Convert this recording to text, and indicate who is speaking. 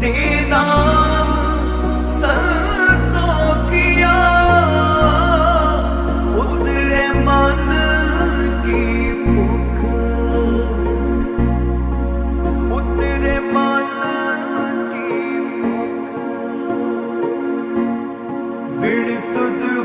Speaker 1: ਦੇ ਨਾਮ ਸੰਤੋ ਕੀਆ। ਉਤਰੇ ਮਨ ਕੀ ਭੁੱਖ। ਉਤਰੇ ਮਨ ਕੀ ਭੁੱਖ। ਵਿੜ ਤੁਧ